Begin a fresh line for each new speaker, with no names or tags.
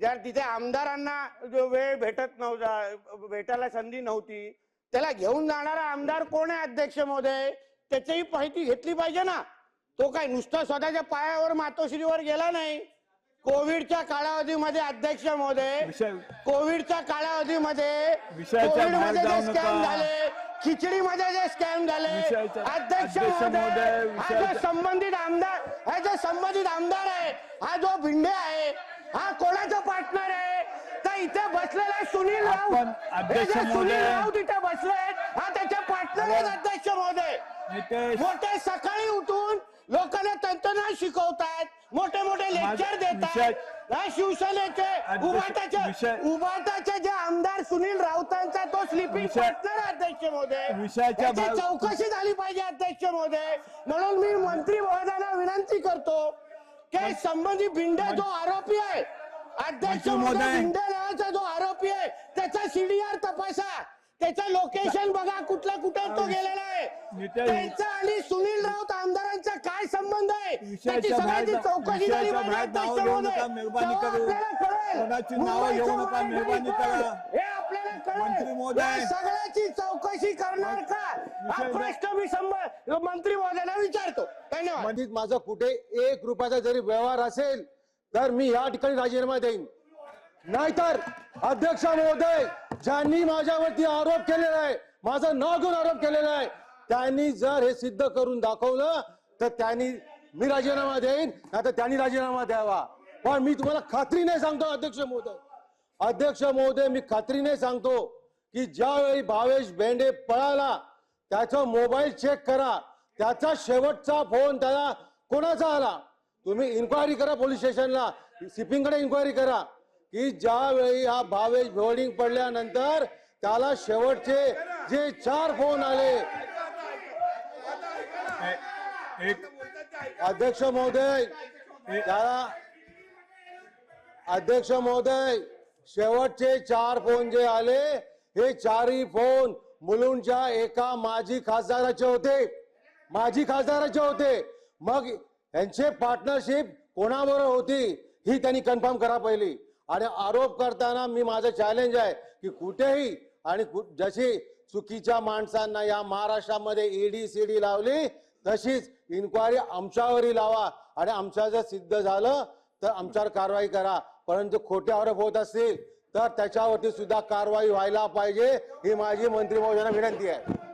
जर तिथे आमदारांना जो वेळ भेटत नव्हता भेटायला संधी नव्हती त्याला घेऊन जाणारा आमदार कोण आहे अध्यक्ष महोदय? त्याचीही माहिती घेतली पाहिजे ना. तो काय नुसता स्वतःच्या पायावर मातोश्रीवर गेला नाही. कोविडच्या कालावधीमध्ये अध्यक्ष महोदय कोविडच्या कालावधीमध्ये
विषयाच्या
कोविड
बाहेर
मध्ये
जाऊ
जे. स्कॅम झाले खिचडीमध्ये जे स्कॅम झाले अध्यक्ष महोदय हा जो संबंधित आमदार हा जो संबंधित आमदार आहे हा जो भिंडे आहे हा कोणाचा पार्टनर आहे? तर इथे बसलेला सुनील राऊत.
आपण
हे
अध्यक्ष
जे सुनील
महोदय-
राऊत इथे बसले हा त्याचे पार्टनर आहेत अध्यक्ष महोदय.
नितेश.
मोठे सकाळी उठून लोकांना तंत्रज्ञान शिकवतात मोठे मोठे लेक्चर
विषय-
देतात हा शिवसेनेचे उभाटाचे
विषय-
उभाटाचे जे आमदार सुनील राऊतांचा तो स्लिपिंग
विषय-
पार्टनर आहे अध्यक्ष महोदय.
विषयाच्या
याची
भाग-
चौकशी झाली पाहिजे अध्यक्ष महोदय. म्हणून मी मंत्री महोदयांना विनंती करतो की संबंधित भिंडे जो आरोपी आहे? अध्यक्ष भिंडे नावाचा जो आरोपी आहे त्याचा सीडीआर तपासा. त्याचं लोकेशन बघा कुठला कुठे तो गेलेला आहे. त्यांचा आणि सुनील राऊत आमदारांचा काय संबंध आहे? त्याची सगळ्याची चौकशी झाली पाहिजे. आपल्याला कळेल.
मंत्री
कळेल
महोदय.
या सगळ्याची चौकशी करणार का? हा
विषय-
प्रश्न मी संब- मंत्री महोदयांना विचारतो. धन्यवाद.
म्हणजे माझा कुठे एक रुपयाचा जरी व्यवहार असेल तर मी या ठिकाणी राजीनामा देईन. नाहीतर अध्यक्ष महोदय ज्यांनी माझ्यावरती आरोप केलेला आहे माझं नाव घेऊन आरोप केलेला आहे त्यांनी जर हे सिद्ध करून दाखवलं तर त्यांनी मी राजीनामा देईन नाही तर त्यांनी राजीनामा द्यावा. पण मी तुम्हाला खात्रीने सांगतो अध्यक्ष महोदय. अध्यक्ष महोदय मी खात्रीने सांगतो की ज्यावेळी भावेश बेंडे पळाला त्याचा मोबाईल चेक करा. त्याचा शेवटचा फोन त्याला कोणाचा आला? तुम्ही इन्क्वायरी करा पोलीस स्टेशनला सिपिंगकडे इन्क्वायरी करा की ज्यावेळी हा भावेश बोर्डिंग पडल्यानंतर त्याला शेवटचे जे चार फोन आले. अध्यक्ष महोदय त्याला अध्यक्ष महोदय शेवटचे चार फोन जे आले हे चारही फोन मुलुंडच्या एका माजी खासदाराचे होते. माजी खासदाराचे होते. मग यांचे पार्टनरशिप कोणाबरोबर होती ही त्यांनी कन्फर्म करा पहिली. आणि आरोप करताना मी माझं चॅलेंज आहे की कुठेही आणि जशी चुकीच्या माणसांना या महाराष्ट्रामध्ये ईडी सीडी लावली तशीच इन्क्वायरी आमच्यावरही लावा. आणि आमच्या जर सिद्ध झालं तर आमच्यावर कारवाई करा. परंतु खोटे आरोप होत असतील तर त्याच्यावरती सुद्धा कारवाई व्हायला पाहिजे ही माझी मंत्री महोदयांना विनंती आहे.